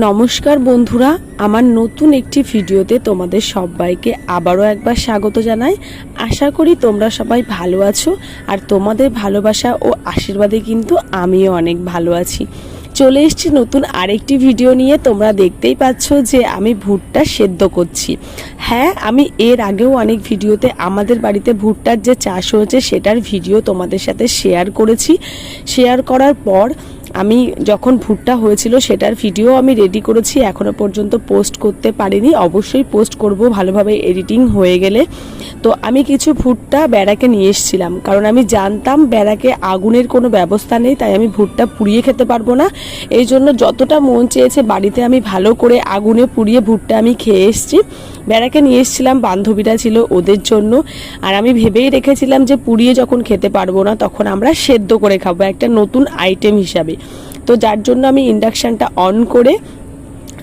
নমস্কার বন্ধুরা, আমার নতুন একটি ভিডিওতে তোমাদের সবাইকে আবারও একবার স্বাগত জানাই। আশা করি তোমরা সবাই ভালো আছো আর তোমাদের ভালোবাসা ও আশীর্বাদে কিন্তু আমিও অনেক ভালো আছি। চলে এসছি নতুন আরেকটি ভিডিও নিয়ে। তোমরা দেখতেই পাচ্ছ যে আমি ভুট্টা সেদ্ধ করছি। হ্যাঁ আমি এর আগেও অনেক ভিডিওতে আমাদের বাড়িতে ভুট্টার যে চাষ হয়েছে সেটার ভিডিও তোমাদের সাথে শেয়ার করেছি। শেয়ার করার পর আমি যখন ভুট্টা হয়েছিল সেটার ভিডিও আমি রেডি করেছি, এখনও পর্যন্ত পোস্ট করতে পারিনি। অবশ্যই পোস্ট করব, ভালোভাবে এডিটিং হয়ে গেলে। তো আমি কিছু ভুট্টা বেড়াকে নিয়ে এসেছিলাম। কারণ আমি জানতাম বেড়াকে আগুনের কোনো ব্যবস্থা নেই, তাই আমি ভুট্টা পুড়িয়ে খেতে পারব না। এই জন্য যতটা মন চেয়েছে বাড়িতে আমি ভালো করে আগুনে পুড়িয়ে ভুট্টা আমি খেয়ে এসেছি। বেড়াকে নিয়ে এসেছিলাম, বান্ধবীরা ছিল ওদের জন্য। আর আমি ভেবেই রেখেছিলাম যে পুড়িয়ে যখন খেতে পারব না, তখন আমরা সেদ্ধ করে খাব, একটা নতুন আইটেম হিসাবে। তো যার জন্য আমি ইন্ডাকশানটা অন করে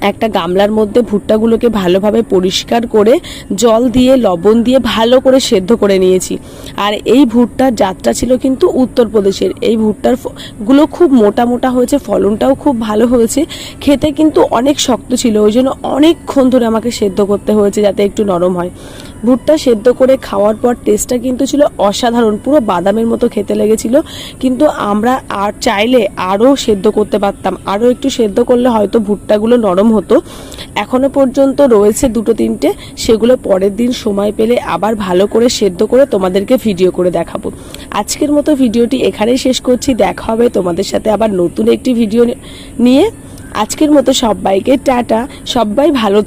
একটা গামলার মধ্যে ভুট্টাগুলোকে ভালোভাবে পরিষ্কার করে জল দিয়ে, লবণ দিয়ে ভালো করে সেদ্ধ করে নিয়েছি। আর এই ভুট্টার জাতটা ছিল কিন্তু উত্তরপ্রদেশের। এই ভুট্টারগুলো খুব মোটা মোটা হয়েছে, ফলনটাও খুব ভালো হয়েছে। খেতে কিন্তু অনেক শক্ত ছিল, ওই জন্য অনেকক্ষণ ধরে আমাকে সেদ্ধ করতে হয়েছে যাতে একটু নরম হয়। ভুট্টা সেদ্ধ করে খাওয়ার পর টেস্টটা কিন্তু ছিল অসাধারণ, পুরো বাদামের মতো খেতে লেগেছিল। কিন্তু আমরা আর চাইলে আরও সেদ্ধ করতে পারতাম। আরও একটু সেদ্ধ করলে হয়তো ভুট্টাগুলো নরম হতো। এখনও পর্যন্ত রয়েছে দুটো তিনটে। সেগুলো পরের দিন সময় পেলে আবার ভালো করে সেদ্ধ করে তোমাদেরকে ভিডিও করে দেখাবো। আজকের মতো ভিডিওটি এখানেই শেষ করছি। দেখা হবে তোমাদের সাথে আবার নতুন একটি ভিডিও নিয়ে। আজকের মতো সবাইকে টাটা। সবাই ভালো।